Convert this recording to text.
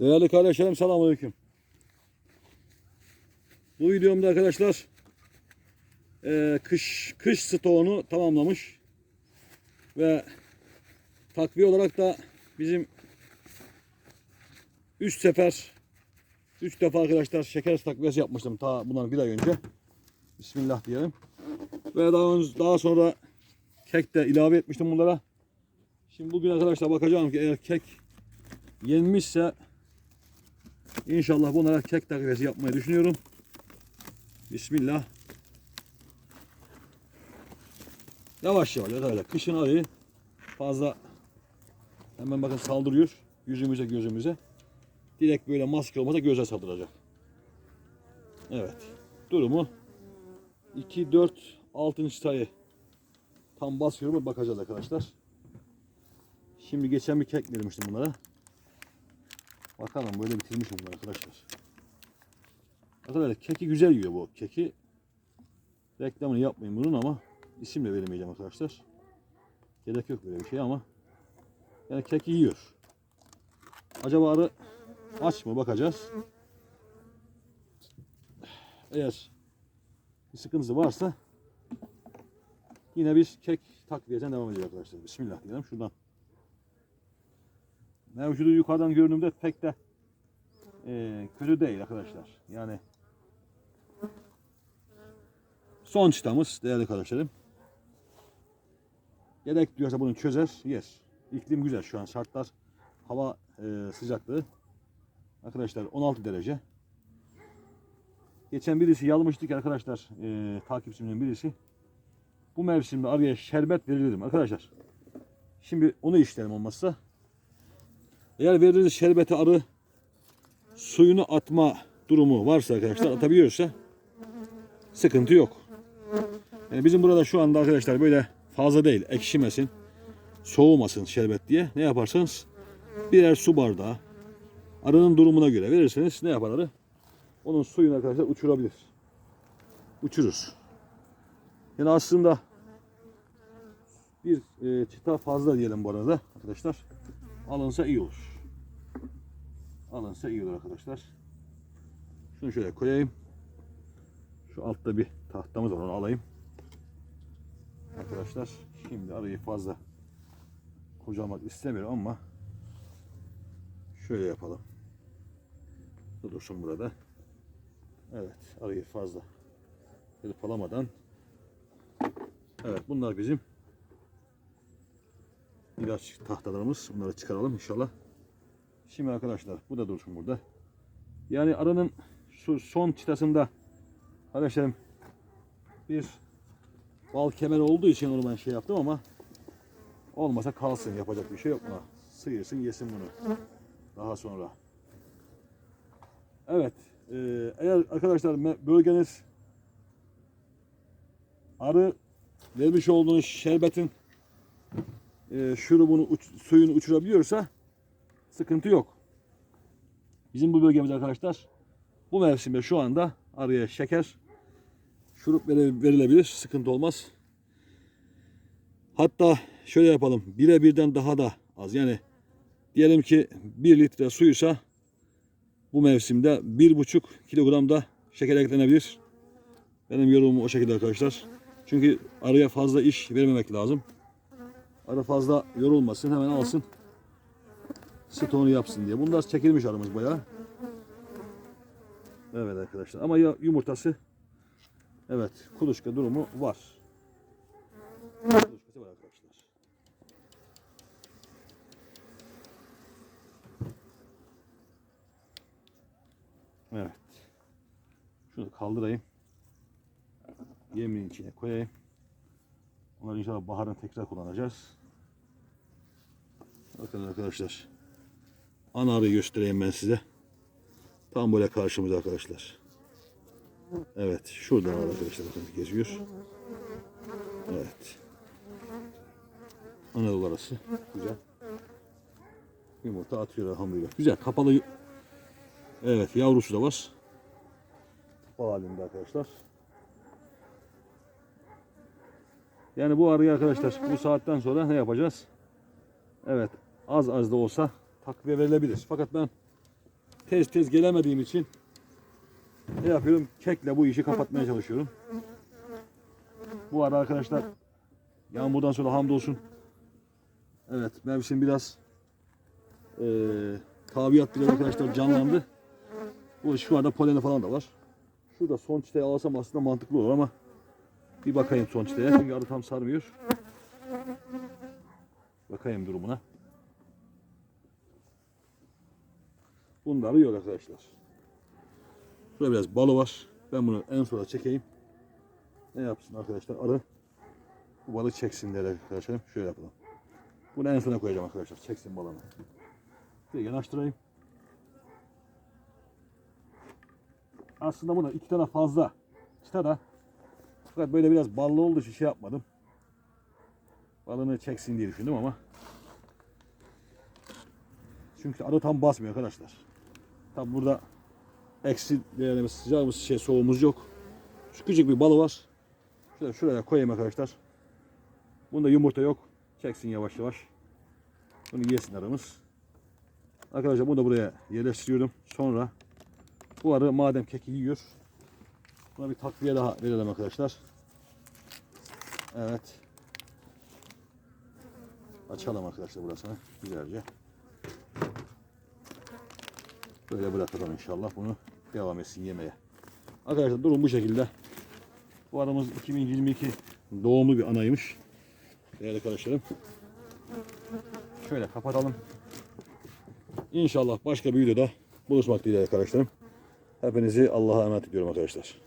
Değerli kardeşlerim selamünaleyküm. Bu videomda arkadaşlar eee, kış kış stoğunu tamamlamış ve takviye olarak da bizim 3 sefer 3 defa arkadaşlar şeker takviyesi yapmıştım ta bundan bir ay önce. Bismillah diyelim. Ve daha önce, daha sonra kek de ilave etmiştim bunlara. Şimdi bugün arkadaşlar bakacağım ki eğer kek yenmişse İnşallah bunlara kek takviyesi yapmayı düşünüyorum. Bismillah. Yavaş yavaş öyle kışın ayı fazla hemen bakın saldırıyor yüzümüze gözümüze. Direkt böyle maske olmasa göze saldıracak. Evet. Durumu 2 4 6. sayı tam basıyorum bakacağız arkadaşlar. Şimdi geçen bir kek vermiştim bunlara. Bakalım böyle bitirmiş bunlar arkadaşlar. Arkadaşlar keki güzel yiyor bu keki. Reklamını yapmayayım bunun ama isim de veremeyeceğim arkadaşlar. Gerek yok böyle bir şey ama yani keki yiyor. Acaba arı aç mı bakacağız. Eğer bir sıkıntısı varsa yine biz kek takviyeden devam edeceğiz arkadaşlar. Bismillah diyelim şuradan mevcudu yukarıdan görünümde pek de e, kötü değil arkadaşlar. Yani son çıtamız değerli arkadaşlarım. Gerek diyorsa bunu çözer, yer. İklim güzel şu an şartlar, hava e, sıcaklığı. Arkadaşlar 16 derece. Geçen birisi yazmıştı ki arkadaşlar e, takipçimden birisi. Bu mevsimde araya şerbet verilir mi arkadaşlar? Şimdi onu işlerim olmazsa. Eğer verdiğiniz şerbeti arı suyunu atma durumu varsa arkadaşlar atabiliyorsa sıkıntı yok. Yani bizim burada şu anda arkadaşlar böyle fazla değil ekşimesin soğumasın şerbet diye ne yaparsanız birer su bardağı arının durumuna göre verirseniz ne yapar arı? Onun suyunu arkadaşlar uçurabilir. Uçurur. Yani aslında bir e, çıta fazla diyelim bu arada arkadaşlar alınsa iyi olur. Alınsa iyi olur arkadaşlar. Şunu şöyle koyayım. Şu altta bir tahtamız var onu alayım. Arkadaşlar şimdi arayı fazla kocamak istemiyorum ama şöyle yapalım. Bu dursun burada. Evet arayı fazla hırpalamadan Evet bunlar bizim ilaç tahtalarımız. Bunları çıkaralım inşallah. Şimdi arkadaşlar bu da dursun burada. Yani aranın şu son çıtasında arkadaşlarım bir bal kemer olduğu için onu ben şey yaptım ama olmasa kalsın yapacak bir şey yok buna. Sıyırsın yesin bunu. Daha sonra. Evet. e, eğer arkadaşlar bölgeniz arı vermiş olduğunuz şerbetin e, şurubunu uç- suyunu uçurabiliyorsa sıkıntı yok. Bizim bu bölgemizde arkadaşlar bu mevsimde şu anda araya şeker şurup verilebilir. Sıkıntı olmaz. Hatta şöyle yapalım. Bire birden daha da az. Yani diyelim ki 1 litre suysa bu mevsimde 1,5 kilogram da şeker eklenebilir. Benim yorumum o şekilde arkadaşlar. Çünkü araya fazla iş vermemek lazım. Arı fazla yorulmasın hemen alsın. Stonu yapsın diye. Bunlar çekilmiş arımız bayağı. Evet arkadaşlar. Ama ya yumurtası evet kuluçka durumu var. Kuluçkası var arkadaşlar. Evet. Şunu kaldırayım. Yemin içine koyayım. Onları inşallah baharın tekrar kullanacağız. Bakın arkadaşlar. Ana arıyı göstereyim ben size. Tam böyle karşımızda arkadaşlar. Evet. Şuradan arkadaşlar bakın geziyor. Evet. Anadolu arası. Güzel. Yumurta atıyor elhamdülillah. Güzel. Kapalı. Evet. Yavrusu da var. Kapalı halinde arkadaşlar. Yani bu arıyı arkadaşlar bu saatten sonra ne yapacağız? Evet az az da olsa takviye verilebilir. Fakat ben tez tez gelemediğim için ne yapıyorum? Kekle bu işi kapatmaya çalışıyorum. Bu arada arkadaşlar yağmurdan sonra hamdolsun. Evet mevsim biraz eee tabiat biraz arkadaşlar canlandı. Bu şu anda poleni falan da var. Şurada son çiteyi alsam aslında mantıklı olur ama bir bakayım son çiteye. Çünkü arı tam sarmıyor. Bakayım durumuna. Bunda arı yok arkadaşlar. Şurada biraz balı var. Ben bunu en sona çekeyim. Ne yapsın arkadaşlar? Arı bu balı çeksin diye arkadaşlar. Şöyle yapalım. Bunu en sona koyacağım arkadaşlar. Çeksin balını. Şöyle yanaştırayım. Aslında buna iki tane fazla. İşte da fakat böyle biraz ballı olduğu için şey yapmadım. Balını çeksin diye düşündüm ama çünkü arı tam basmıyor arkadaşlar. Tabi burada eksi değerimiz sıcağımız şey soğuğumuz yok. Şu küçük bir balı var. Şöyle şuraya koyayım arkadaşlar. Bunda yumurta yok. Çeksin yavaş yavaş. Bunu yesin arımız. Arkadaşlar bunu da buraya yerleştiriyorum. Sonra bu arı madem keki yiyor. Buna bir takviye daha verelim arkadaşlar. Evet. Açalım arkadaşlar burasını güzelce. Böyle bırakalım inşallah bunu devam etsin yemeye. Arkadaşlar durum bu şekilde. Bu aramız 2022 doğumlu bir anaymış. Değerli arkadaşlarım. Şöyle kapatalım. İnşallah başka bir videoda buluşmak dileğiyle arkadaşlarım. Hepinizi Allah'a emanet ediyorum arkadaşlar.